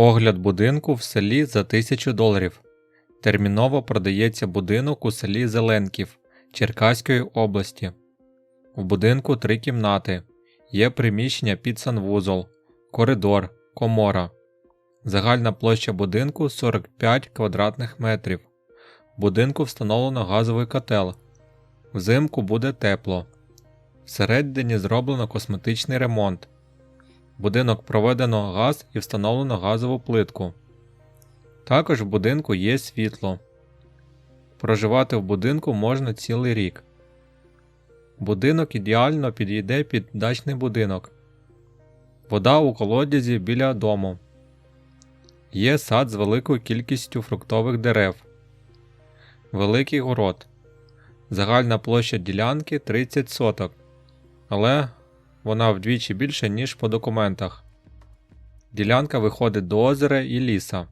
Огляд будинку в селі за 1000 доларів. Терміново продається будинок у селі Зеленків Черкаської області. У будинку три кімнати. Є приміщення під санвузол, коридор, комора. Загальна площа будинку 45 квадратних метрів. В будинку встановлено газовий котел. Взимку буде тепло. Всередині зроблено косметичний ремонт. Будинок проведено газ і встановлено газову плитку. Також в будинку є світло. Проживати в будинку можна цілий рік. Будинок ідеально підійде під дачний будинок. Вода у колодязі біля дому. Є сад з великою кількістю фруктових дерев. Великий город. Загальна площа ділянки 30 соток. Але вона вдвічі більша, ніж по документах. Ділянка виходить до озера і ліса.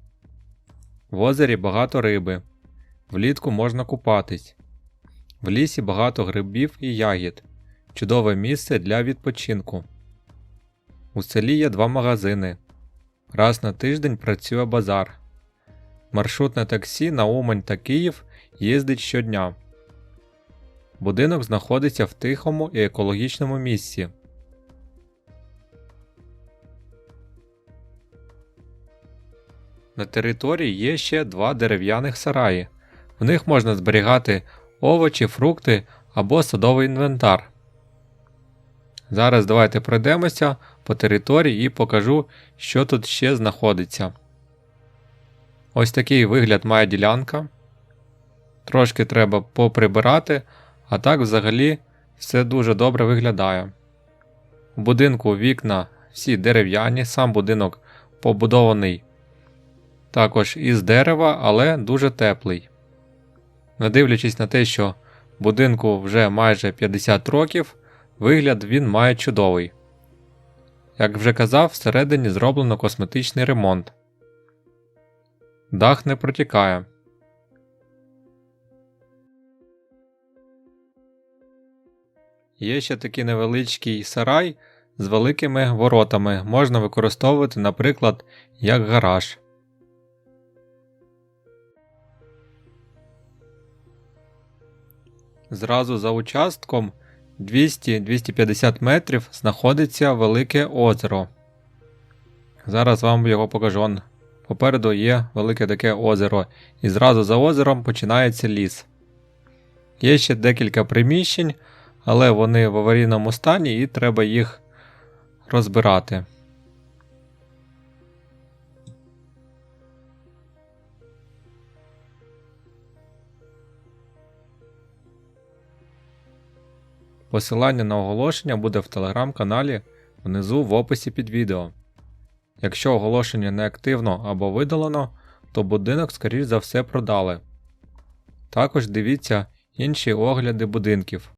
В озері багато риби. Влітку можна купатись. В лісі багато грибів і ягід. Чудове місце для відпочинку. У селі є два магазини. Раз на тиждень працює базар. Маршрутне таксі на Умань та Київ їздить щодня. Будинок знаходиться в тихому і екологічному місці. На території є ще два дерев'яних сараї. В них можна зберігати овочі, фрукти або садовий інвентар. Зараз давайте пройдемося по території і покажу, що тут ще знаходиться. Ось такий вигляд має ділянка. Трошки треба поприбирати, а так взагалі все дуже добре виглядає. У будинку вікна всі дерев'яні, сам будинок побудований також із дерева, але дуже теплий. Не дивлячись на те, що будинку вже майже 50 років, вигляд він має чудовий. Як вже казав, всередині зроблено косметичний ремонт. Дах не протікає. Є ще такий невеличкий сарай з великими воротами. Можна використовувати, наприклад, як гараж. Зразу за участком 200-250 метрів знаходиться велике озеро. Зараз вам його покажу. Попереду є велике таке озеро, і зразу за озером починається ліс. Є ще декілька приміщень, але вони в аварійному стані і треба їх розбирати. Посилання на оголошення буде в телеграм-каналі внизу в описі під відео. Якщо оголошення не активно або видалено, то будинок, скоріш за все, продали. Також дивіться інші огляди будинків.